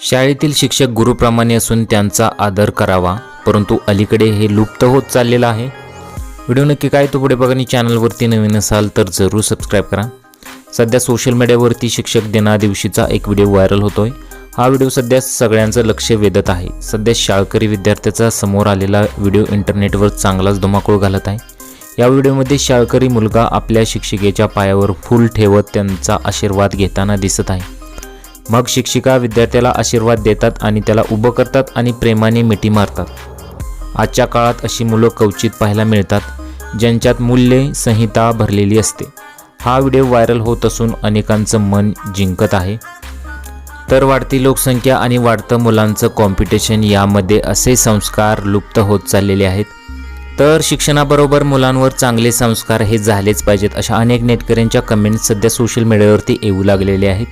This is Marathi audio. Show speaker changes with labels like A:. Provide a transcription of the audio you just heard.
A: शाळेतील शिक्षक गुरुप्रमाणे असून त्यांचा आदर करावा परंतु अलीकडे हे लुप्त होत चाललेलं आहे. व्हिडिओ नक्की काय तो पुढे बघा आणि चॅनलवरती नवीन असाल तर जरूर सबस्क्राईब करा. सध्या सोशल मीडियावरती शिक्षक दिनादिवशीचा एक व्हिडिओ व्हायरल होतोय. हा व्हिडिओ सध्या सगळ्यांचं लक्ष वेधत आहे. सध्या शाळकरी विद्यार्थ्याचा समोर आलेला व्हिडिओ इंटरनेटवर चांगलाच धुमाकूळ घालत आहे. या व्हिडिओमध्ये शाळकरी मुलगा आपल्या शिक्षिकेच्या पायावर फूल ठेवत त्यांचा आशीर्वाद घेताना दिसत आहे. मग शिक्षिका विद्यार्थ्याला आशीर्वाद देतात आणि त्याला उभं करतात आणि प्रेमाने मिठी मारतात. आजच्या काळात अशी मुलं कवचित पाहायला मिळतात ज्यांच्यात मूल्य संहिता भरलेली असते. हा व्हिडिओ व्हायरल होत असून अनेकांचं मन जिंकत आहे. तर वाढती लोकसंख्या आणि वाढतं मुलांचं कॉम्पिटिशन यामध्ये असे संस्कार लुप्त होत चाललेले आहेत. तर शिक्षणाबरोबर मुलांवर चांगले संस्कार हे झालेच पाहिजेत अशा अनेक नेटकऱ्यांच्या कमेंट्स सध्या सोशल मीडियावरती येऊ लागलेले आहेत.